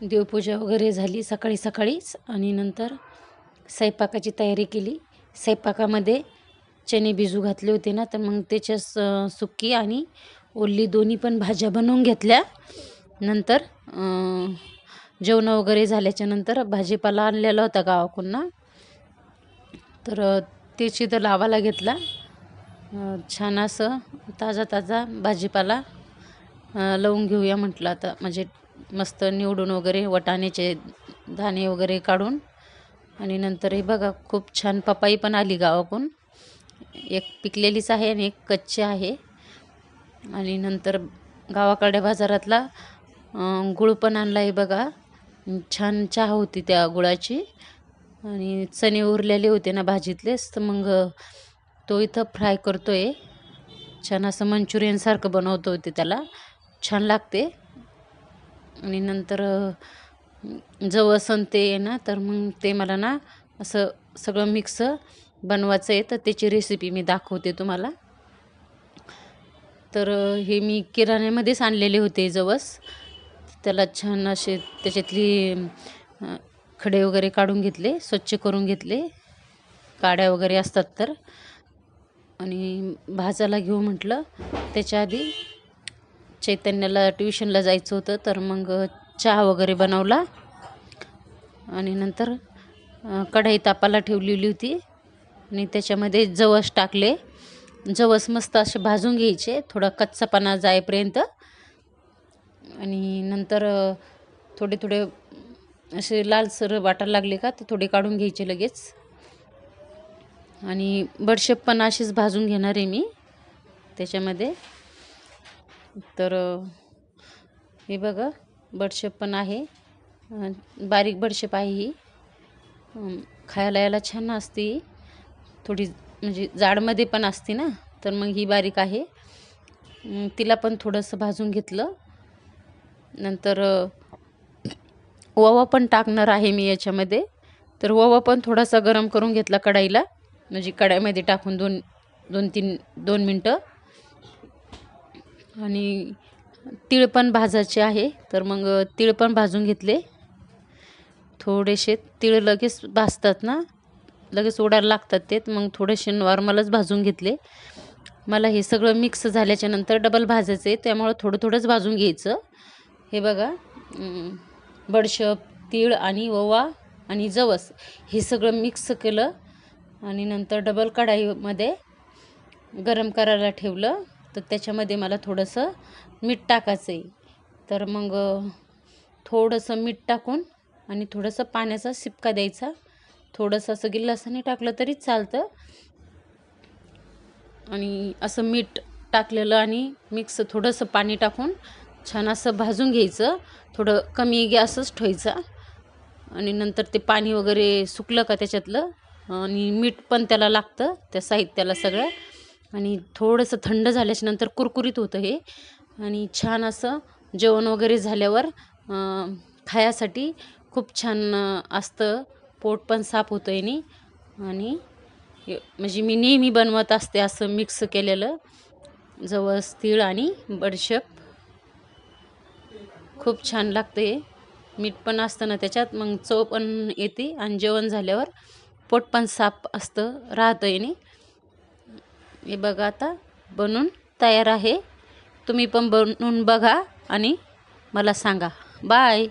देवपूजा वगैरे झाली सकाळी सकाळीच आणि नंतर स्वयंपाकाची तयारी केली. स्वयंपाकामध्ये चणे बिजू घातले होते ना तर मग त्याच्या स सुकी आणि ओल्ली दोन्ही पण भाज्या बनवून घेतल्या. नंतर जेवण जेवणं वगैरे झाल्याच्यानंतर भाजीपाला आणलेला होता गावाकडून. ना तर त्याची तर लावायला घेतला. छान असं ताजा ताजा भाजीपाला लावून घेऊया म्हटलं आता. म्हणजे मस्त निवडून वगैरे वटाण्याचे दाणे वगैरे काढून आणि नंतर हे बघा खूप छान पपाई पण आली गावाकडून. एक पिकलेलीच आहे आणि एक कच्ची आहे. आणि नंतर गावाकडे बाजारातला गुळ पण आणला आहे बघा. छान चहा होती त्या गुळाची. आणि चणे उरलेले होते ना भाजीतलेच तर मग तो इथं फ्राय करतो आहे छान असं मंचुरियनसारखं बनवतो होते त्याला. छान लागते. आणि नंतर जवळ सण ते आहे ना तर मग ते मला ना असं सगळं मिक्स बनवायचं आहे. तर त्याची रेसिपी मी दाखवते तुम्हाला. तर हे मी किराण्यामध्येच आणलेले होते जवस. त्याला छान असे त्याच्यातली खडे वगैरे काढून घेतले स्वच्छ करून घेतले. काड्या वगैरे असतात तर. आणि भाजायला घेऊ म्हटलं. त्याच्या आधी चैतन्याला ट्युशनला जायचं होतं तर मग चहा वगैरे बनवला. आणि नंतर कढाई कढई तापाला ठेवलेली होती. आणि त्याच्यामध्ये जवस टाकले. जवस मस्त असे भाजून घ्यायचे थोडा कच्चापणा जाईपर्यंत. आणि नंतर थोडे थोडे असे लालसर वाटायला लागले का ते थोडे काढून घ्यायचे लगेच. आणि बडशेप पण अशीच भाजून घेणार आहे मी त्याच्यामध्ये. तर हे बघा बडशेप पण आहे. बारीक बडशेप आहे ही. खायला यायला छान असते ही. थोडी म्हणजे जाडमध्ये पण असते ना तर मग ही बारीक आहे. तिला पण थोडंसं भाजून घेतलं. नंतर ओवा पण टाकणार आहे मी याच्यामध्ये. तर ओवा पण थोडासा गरम करून घेतला कढाईला. म्हणजे कढाईमध्ये टाकून दोन दोन तीन दोन मिनटं. आणि तीळ पण भाजायचे आहे. तर मग तीळ पण भाजून घेतले. थोडेसे तीळ लगेच भाजतात ना? लगेच ओढायला लागतात ते. मग थोडेसे नॉर्मलच भाजून घेतले. मला हे सगळं मिक्स झाल्याच्यानंतर डबल भाजायचं आहे. त्यामुळं थोडं थोडंच भाजून घ्यायचं. हे बघा. बडशप तीळ आणि ओवा आणि जवस हे सगळं मिक्स केलं. आणि नंतर डबल कढाईमध्ये गरम करायला ठेवलं. तर त्याच्यामध्ये मला थोडंसं मीठ टाकायचं आहे तर मग थोडंसं मीठ टाकून आणि थोडंसं पाण्याचा शिपका द्यायचा. थोडंसं असं गिल्लासाने टाकलं तरी चालतं. आणि असं मीठ टाकलेलं आणि मिक्स थोडंसं पाणी टाकून छान असं भाजून घ्यायचं. थोडं कमी गॅसच ठेवायचा. आणि नंतर ते पाणी वगैरे सुकलं का त्याच्यातलं आणि मीठ पण त्याला लागतं त्या साहित्याला सगळं. आणि थोडंसं थंड झाल्याच्यानंतर कुरकुरीत होतं हे. आणि छान असं जेवण वगैरे झाल्यावर खायासाठी खूप छान असतं. पोट पण साफ होतं याने. आणि म्हणजे मी नेहमी बनवत असते असं मिक्स केलेलं. जवस तीळ आणि बडशप. खूप छान लागतं हे. मीठ पण असतं ना त्याच्यात मग चव पण येते. आणि जेवण झाल्यावर पोट पण साफ असतं राहतं याने. हे बघा आता बनून तयार आहे. तुम्ही पण बनवून बघा आणि मला सांगा. बाय.